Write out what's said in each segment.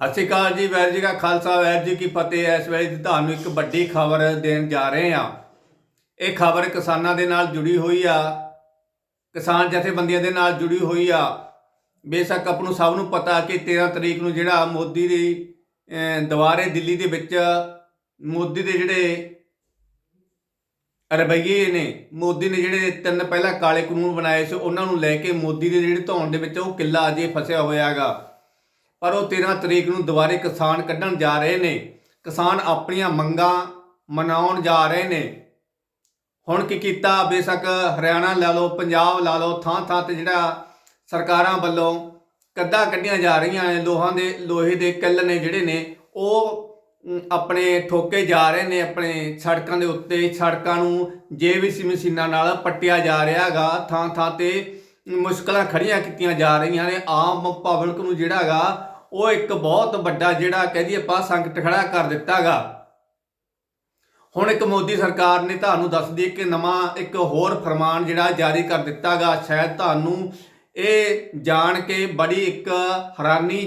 ਸਤਿ ਸ਼੍ਰੀ ਅਕਾਲ ਜੀ ਵੈਰ ਜੀ ਕਾ ਖਾਲਸਾ ਵੈਰ ਜੀ ਕੀ ਫਤਿਹ। ਇਸ ਵੇਲੇ ਦੀ ਤੁਹਾਨੂੰ ਇੱਕ ਵੱਡੀ ਖਬਰ ਦੇਣ ਜਾ ਰਹੇ ਹਾਂ। ਇਹ ਖਬਰ ਕਿਸਾਨਾਂ ਦੇ ਨਾਲ ਜੁੜੀ ਹੋਈ ਆ। ਕਿਸਾਨ ਜਥੇਬੰਦੀਆਂ ਦੇ ਨਾਲ ਜੁੜੀ ਹੋਈ ਆ। ਬੇਸ਼ੱਕ ਆਪ ਨੂੰ ਸਭ ਨੂੰ ਪਤਾ ਕਿ 13 ਤਰੀਕ ਨੂੰ ਜਿਹੜਾ ਮੋਦੀ ਦੀ ਅਹ, ਦੁਬਾਰੇ ਦਿੱਲੀ ਦੇ ਵਿੱਚ ਮੋਦੀ ਦੇ ਜਿਹੜੇ ਰਵੱਈਏ ਨੇ ਮੋਦੀ ਨੇ ਜਿਹੜੇ ਤਿੰਨ ਪਹਿਲਾਂ ਕਾਲੇ ਕਾਨੂੰਨ ਬਣਾਏ ਸੀ ਉਹਨਾਂ ਨੂੰ ਲੈ ਕੇ ਮੋਦੀ ਦੇ ਜਿਹੜੇ ਧੌਣ ਦੇ ਵਿੱਚ ਉਹ ਕਿੱਲਾ ਅਜੇ ਫਸਿਆ ਹੋਇਆ ਹੈਗਾ ਪਰ ਉਹ 13 ਤਰੀਕ ਨੂੰ ਦੁਬਾਰੇ ਕਿਸਾਨ ਕੱਢਣ ਜਾ ਰਹੇ ਨੇ। ਕਿਸਾਨ ਆਪਣੀਆਂ ਮੰਗਾਂ ਮਨਾਉਣ ਜਾ ਰਹੇ ਨੇ। ਹੁਣ ਕੀ ਕੀਤਾ? ਬੇਸ਼ੱਕ ਹਰਿਆਣਾ ਲਾ ਲਓ, ਪੰਜਾਬ ਲਾ ਲਓ ਥਾਂ ਥਾਂ ਤੇ ਜਿਹੜਾ ਸਰਕਾਰਾਂ ਵੱਲੋਂ ਕੱਦਾਂ ਕੱਢੀਆਂ ਜਾ ਰਹੀਆਂ ਨੇ। ਲੋਹਾਂ ਦੇ, ਲੋਹੇ ਦੇ ਕਿੱਲ ਨੇ ਜਿਹੜੇ ਨੇ, ਉਹ ਆਪਣੇ ਠੋਕੇ ਜਾ ਰਹੇ ਨੇ, ਆਪਣੇ ਸੜਕਾਂ ਦੇ ਉੱਤੇ। ਸੜਕਾਂ ਨੂੰ ਜੇਵੀਸੀ ਮਸ਼ੀਨਾਂ ਨਾਲ ਪੱਟਿਆ ਜਾ ਰਿਹਾ ਹੈਗਾ ਥਾਂ ਥਾਂ ਤੇ ਮੁਸ਼ਕਲਾਂ ਖੜੀਆਂ ਕੀਤੀਆਂ ਜਾ ਰਹੀਆਂ ਨੇ। ਆਮ ਪਬਲਿਕ ਨੂੰ ਜਿਹੜਾ ਹੈਗਾ ਉਹ ਇੱਕ ਬਹੁਤ ਵੱਡਾ ਜਿਹੜਾ ਕਹਿ ਦਈਏ ਆਪਾਂ ਸੰਕਟ ਖੜਾ ਕਰ ਦਿੱਤਾ ਹੈਗਾ ਹੁਣ ਇੱਕ ਮੋਦੀ ਸਰਕਾਰ ਨੇ ਤੁਹਾਨੂੰ ਦੱਸ ਦਈਏ ਕਿ ਨਵਾਂ ਇੱਕ ਹੋਰ ਫਰਮਾਨ ਜਿਹੜਾ ਜਾਰੀ ਕਰ ਦਿੱਤਾਗਾ, ਸ਼ਾਇਦ ਤੁਹਾਨੂੰ ਇਹ ਜਾਣ ਕੇ ਬੜੀ ਇੱਕ ਹੈਰਾਨੀ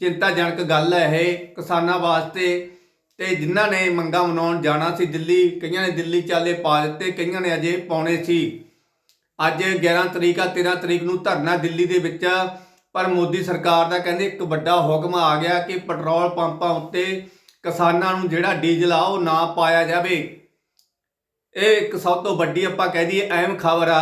ਚਿੰਤਾਜਨਕ ਗੱਲ ਹੈ ਇਹ ਕਿਸਾਨਾਂ ਵਾਸਤੇ। ਤੇ ਜਿਨ੍ਹਾਂ ਨੇ ਮੰਗਾ ਮਨਾਉਣ ਜਾਣਾ ਸੀ ਦਿੱਲੀ, ਕਈਆਂ ਨੇ ਦਿੱਲੀ ਚਾਲੇ ਪਾ ਦਿੱਤੇ, ਕਈਆਂ ਨੇ ਅਜੇ ਪਾਉਣੇ ਸੀ। ਅੱਜ 11 ਤਰੀਕ ਆ 13 ਤਰੀਕ ਨੂੰ ਧਰਨਾ ਦਿੱਲੀ ਦੇ ਵਿੱਚ ਪਰ ਮੋਦੀ ਸਰਕਾਰ ਦਾ ਕਹਿੰਦੇ ਇੱਕ ਵੱਡਾ ਹੁਕਮ ਆ ਗਿਆ ਕਿ ਪੈਟਰੋਲ ਪੰਪਾਂ ਉੱਤੇ ਕਿਸਾਨਾਂ ਨੂੰ ਜਿਹੜਾ ਡੀਜ਼ਲ ਆ ਉਹ ਨਾ ਪਾਇਆ ਜਾਵੇ। ਇਹ ਇੱਕ ਸਭ ਤੋਂ ਵੱਡੀ ਆਪਾਂ ਕਹਿ ਦਈਏ ਅਹਿਮ ਖਬਰ ਆ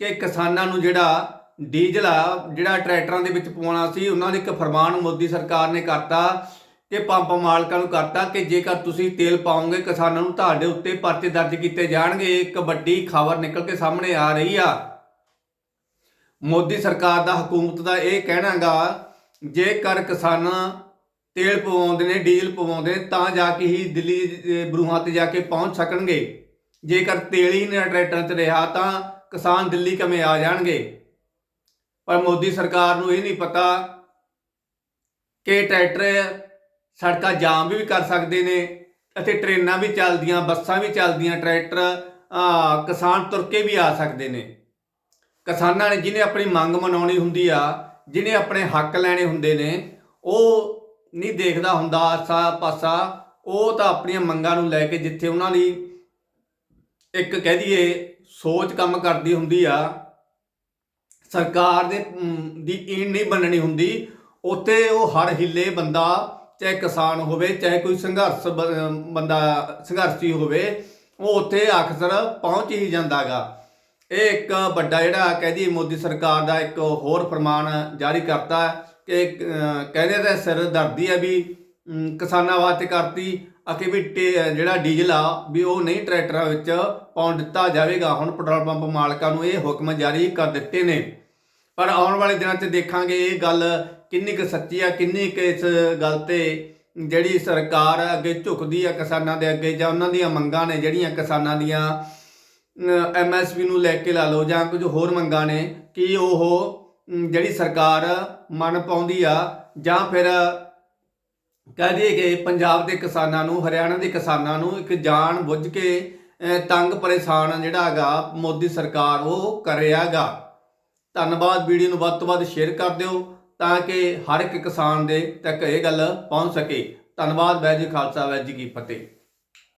ਕਿ ਕਿਸਾਨਾਂ ਨੂੰ ਜਿਹੜਾ ਡੀਜ਼ਲ ਆ, ਜਿਹੜਾ ਟਰੈਕਟਰਾਂ ਦੇ ਵਿੱਚ ਪਾਉਣਾ ਸੀ, ਉਹਨਾਂ ਦੇ ਇੱਕ ਫਰਮਾਨ ਮੋਦੀ ਸਰਕਾਰ ਨੇ ਕਰਤਾ ਕਿ ਪੰਪ ਮਾਲਕਾਂ ਨੂੰ ਕਰਤਾ ਕਿ ਜੇਕਰ ਤੁਸੀਂ ਤੇਲ ਪਾਓਗੇ, ਕਿਸਾਨਾਂ ਨੂੰ ਤੁਹਾਡੇ ਉੱਤੇ ਪਰਚੇ ਦਰਜ ਕੀਤੇ ਜਾਣਗੇ। ਇੱਕ ਵੱਡੀ ਖਬਰ ਨਿਕਲ ਕੇ ਸਾਹਮਣੇ ਆ ਰਹੀ ਆ। ਮੋਦੀ ਸਰਕਾਰ ਦਾ ਹਕੂਮਤ ਦਾ ਇਹ ਕਹਿਣਾਗਾ, ਜੇਕਰ ਕਿਸਾਨਾਂ ਤੇਲ ਪਵਾਉਂਦੇ ਨੇ, ਡੀਜ਼ਲ ਪਵਾਉਂਦੇ ਨੇ, ਤਾਂ ਜਾ ਕੇ ਹੀ ਦਿੱਲੀ ਬਰੂਹਾਂ ਤੇ ਜਾ ਕੇ ਪਹੁੰਚ ਸਕਣਗੇ। ਜੇਕਰ ਤੇਲ ਹੀ ਨਾ ਟਰੈਕਟਰਾਂ 'ਚ ਰਿਹਾ, ਤਾਂ ਕਿਸਾਨ ਦਿੱਲੀ ਕਿਵੇਂ ਆ ਜਾਣਗੇ? ਪਰ ਮੋਦੀ ਸਰਕਾਰ ਨੂੰ ਇਹ ਨਹੀਂ ਪਤਾ ਕਿ ਟਰੈਕਟਰ, ਸੜਕਾਂ ਜਾਮ ਵੀ ਕਰ ਸਕਦੇ ਨੇ ਅਤੇ ਟ੍ਰੇਨਾਂ ਵੀ ਚੱਲਦੀਆਂ, ਬੱਸਾਂ ਵੀ ਚੱਲਦੀਆਂ, ਟਰੈਕਟਰ ਕਿਸਾਨ ਤੁਰ ਕੇ ਵੀ ਆ ਸਕਦੇ ਨੇ। ਕਿਸਾਨਾਂ ਨੇ ਜਿਹਨੇ ਆਪਣੀ ਮੰਗ ਮਨਾਉਣੀ ਹੁੰਦੀ ਆ, ਜਿਹਨੇ ਆਪਣੇ ਹੱਕ ਲੈਣੇ ਹੁੰਦੇ ਨੇ, ਉਹ ਨਹੀਂ ਦੇਖਦਾ ਹੁੰਦਾ ਆਸਾ ਪਾਸਾ, ਉਹ ਤਾਂ ਆਪਣੀਆਂ ਮੰਗਾਂ ਨੂੰ ਲੈ ਕੇ ਜਿੱਥੇ ਉਹਨਾਂ ਦੀ ਇੱਕ ਕਹਿ ਦਈਏ ਸੋਚ ਕੰਮ ਕਰਦੀ ਹੁੰਦੀ ਆ, ਸਰਕਾਰ ਦੇ ਦੀ ਈਣ ਨਹੀਂ ਬਣਨੀ ਹੁੰਦੀ, ਉੱਥੇ ਉਹ ਹਰ ਹਿੱਲੇ ਬੰਦਾ, ਚਾਹੇ ਕਿਸਾਨ ਹੋਵੇ, ਚਾਹੇ ਕੋਈ ਸੰਘਰਸ਼ ਬੰਦਾ, ਸੰਘਰਸ਼ੀ ਹੋਵੇ, ਉਹ ਉੱਥੇ ਅਕਸਰ ਪਹੁੰਚ ਹੀ ਜਾਂਦਾਗਾ। ਇਹ ਇੱਕ ਵੱਡਾ ਜਿਹੜਾ ਕਹਿ ਦਈਏ ਮੋਦੀ ਸਰਕਾਰ ਦਾ ਇੱਕ ਹੋਰ ਫਰਮਾਨ ਜਾਰੀ ਕਰਤਾ ਕਿ ਅਹ, ਕਹਿੰਦੇ ਤਾਂ ਸਿਰ ਦਰਦੀ ਆ ਵੀ ਕਿਸਾਨਾਂ ਵਾਸਤੇ ਕਰਤੀ ਅਕੇ ਵੀ ਟੇ- ਜਿਹੜਾ ਡੀਜ਼ਲ ਆ ਵੀ ਉਹ ਨਹੀਂ ਟਰੈਕਟਰਾਂ ਵਿੱਚ ਪਾਉਣ ਦਿੱਤਾ ਜਾਵੇਗਾ। ਹੁਣ ਪੈਟਰੋਲ ਪੰਪ ਮਾਲਕਾਂ ਨੂੰ ਇਹ ਹੁਕਮ ਜਾਰੀ ਕਰ ਦਿੱਤੇ ਨੇ। ਪਰ ਆਉਣ ਵਾਲੇ ਦਿਨਾਂ 'ਚ ਦੇਖਾਂਗੇ ਇਹ ਗੱਲ ਕਿੰਨੀ ਕੁ ਸੱਚੀ ਆ ਕਿੰਨੀ ਕੁ ਇਸ ਗੱਲ ਤੇ ਜਿਹੜੀ ਸਰਕਾਰ ਅੱਗੇ ਝੁਕਦੀ ਆ ਕਿਸਾਨਾਂ ਦੇ ਅੱਗੇ ਜਾਂ ਉਹਨਾਂ ਦੀਆਂ ਮੰਗਾਂ ਨੇ ਜਿਹੜੀਆਂ ਕਿਸਾਨਾਂ ਦੀਆਂ ਐਮਐਸਪੀ ਨੂੰ ਲੈ ਕੇ ਲਾ ਲਓ ਜਾਂ ਕੁਝ ਹੋਰ ਮੰਗਾਂ ਨੇ ਕਿ ਉਹ ਜਿਹੜੀ ਸਰਕਾਰ ਮੰਨ ਪਾਉਂਦੀ ਆ ਜਾਂ ਫਿਰ ਕਹਿ ਦਈਏ ਕਿ ਪੰਜਾਬ ਦੇ ਕਿਸਾਨਾਂ ਨੂੰ, ਹਰਿਆਣਾ ਦੇ ਕਿਸਾਨਾਂ ਨੂੰ ਇੱਕ ਜਾਣ ਬੁੱਝ ਕੇ ਤੰਗ ਪਰੇਸ਼ਾਨ ਜਿਹੜਾ ਹੈਗਾ ਮੋਦੀ ਸਰਕਾਰ ਉਹ ਕਰ ਰਿਹਾ ਹੈਗਾ। ਧੰਨਵਾਦ, ਵੀਡੀਓ ਨੂੰ ਵੱਧ ਤੋਂ ਵੱਧ ਸ਼ੇਅਰ ਕਰ ਦਿਓ ਤਾਂ ਕਿ ਹਰ ਇੱਕ ਕਿਸਾਨ ਦੇ ਤੱਕ ਇਹ ਗੱਲ ਪਹੁੰਚ ਸਕੇ। ਧੰਨਵਾਦ ਵੈਜ ਖਾਲਸਾ ਵੈਜ ਜੀ ਕੀ ਫਤਿਹ।